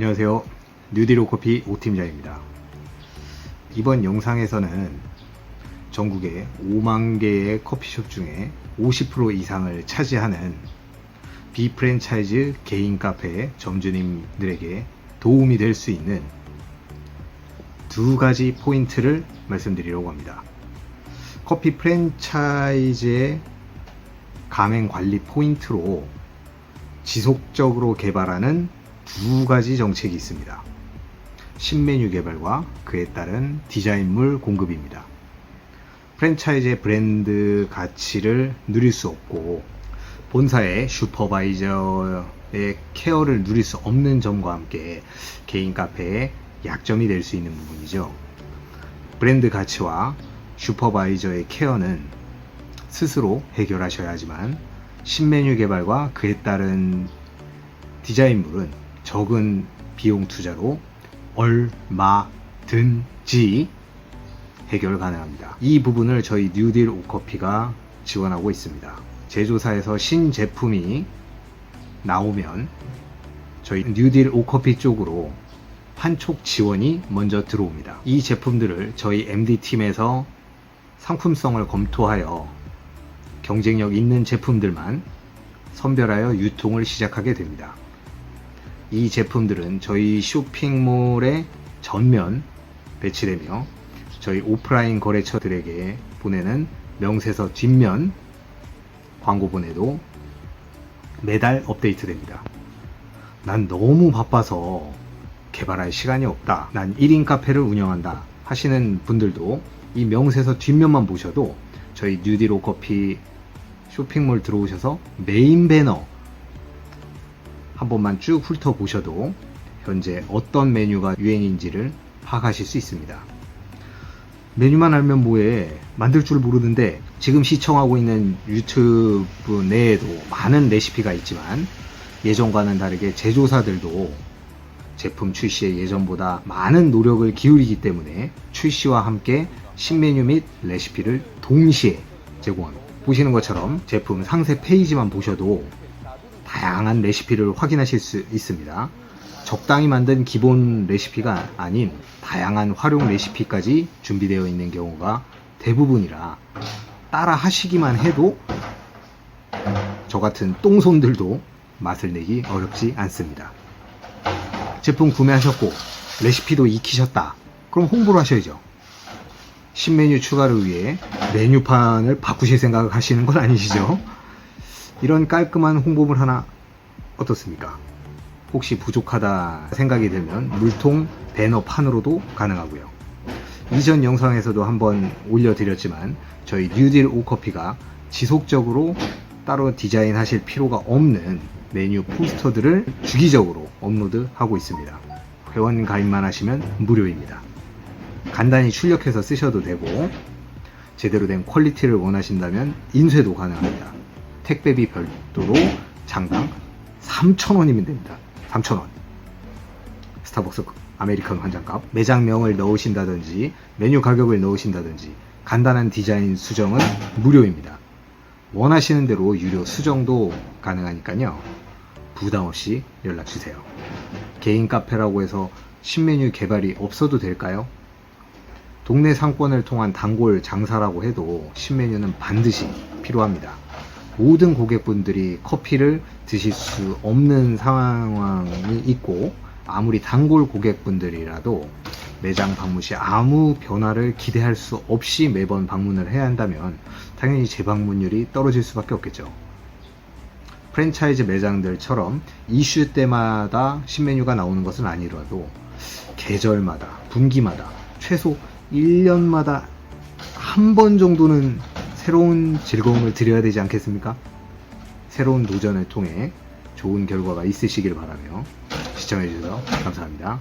안녕하세요. 뉴디로 커피 오팀장입니다. 이번 영상에서는 전국에 5만 개의 커피숍 중에 50% 이상을 차지하는 비프랜차이즈 개인 카페 점주님들에게 도움이 될 수 있는 두 가지 포인트를 말씀드리려고 합니다. 커피 프랜차이즈의 가맹 관리 포인트로 지속적으로 개발하는 두 가지 정책이 있습니다. 신메뉴 개발과 그에 따른 디자인물 공급입니다. 프랜차이즈의 브랜드 가치를 누릴 수 없고 본사의 슈퍼바이저의 케어를 누릴 수 없는 점과 함께 개인 카페의 약점이 될 수 있는 부분이죠. 브랜드 가치와 슈퍼바이저의 케어는 스스로 해결하셔야 하지만 신메뉴 개발과 그에 따른 디자인물은 적은 비용 투자로 얼마든지 해결 가능합니다. 이 부분을 저희 뉴딜 오커피가 지원하고 있습니다. 제조사에서 신제품이 나오면 저희 뉴딜 오커피 쪽으로 한촉 지원이 먼저 들어옵니다. 이 제품들을 저희 MD팀에서 상품성을 검토하여 경쟁력 있는 제품들만 선별하여 유통을 시작하게 됩니다. 이 제품들은 저희 쇼핑몰에 전면 배치되며 저희 오프라인 거래처들에게 보내는 명세서 뒷면 광고본에도 매달 업데이트 됩니다. 난 너무 바빠서 개발할 시간이 없다. 난 1인 카페를 운영한다. 하시는 분들도 이 명세서 뒷면만 보셔도 저희 뉴디로 커피 쇼핑몰 들어오셔서 메인 배너 한 번만 쭉 훑어보셔도 현재 어떤 메뉴가 유행인지를 파악하실 수 있습니다. 메뉴만 알면 뭐해 만들 줄 모르는데 지금 시청하고 있는 유튜브 내에도 많은 레시피가 있지만 예전과는 다르게 제조사들도 제품 출시에 예전보다 많은 노력을 기울이기 때문에 출시와 함께 신메뉴 및 레시피를 동시에 제공합니다. 보시는 것처럼 제품 상세 페이지만 보셔도 다양한 레시피를 확인하실 수 있습니다. 적당히 만든 기본 레시피가 아닌 다양한 활용 레시피까지 준비되어 있는 경우가 대부분이라 따라 하시기만 해도 저 같은 똥손들도 맛을 내기 어렵지 않습니다. 제품 구매하셨고 레시피도 익히셨다. 그럼 홍보를 하셔야죠. 신메뉴 추가를 위해 메뉴판을 바꾸실 생각을 하시는 건 아니시죠? 이런 깔끔한 홍보물 하나 어떻습니까? 혹시 부족하다 생각이 들면 물통 배너 판으로도 가능하고요. 이전 영상에서도 한번 올려드렸지만 저희 뉴딜 오커피가 지속적으로 따로 디자인하실 필요가 없는 메뉴 포스터들을 주기적으로 업로드하고 있습니다. 회원 가입만 하시면 무료입니다. 간단히 출력해서 쓰셔도 되고 제대로 된 퀄리티를 원하신다면 인쇄도 가능합니다. 택배비 별도로 장당 3,000원이면 됩니다. 3,000원. 스타벅스 아메리카노 한 잔값. 매장명을 넣으신다든지 메뉴 가격을 넣으신다든지 간단한 디자인 수정은 무료입니다. 원하시는 대로 유료 수정도 가능하니까요. 부담 없이 연락 주세요. 개인 카페라고 해서 신메뉴 개발이 없어도 될까요? 동네 상권을 통한 단골 장사라고 해도 신메뉴는 반드시 필요합니다. 모든 고객분들이 커피를 드실 수 없는 상황이 있고 아무리 단골 고객분들이라도 매장 방문 시 아무 변화를 기대할 수 없이 매번 방문을 해야 한다면 당연히 재방문율이 떨어질 수밖에 없겠죠. 프랜차이즈 매장들처럼 이슈 때마다 신메뉴가 나오는 것은 아니라도 계절마다 분기마다 최소 1년마다 한 번 정도는 새로운 즐거움을 드려야 되지 않겠습니까? 새로운 도전을 통해 좋은 결과가 있으시길 바라며 시청해주셔서 감사합니다.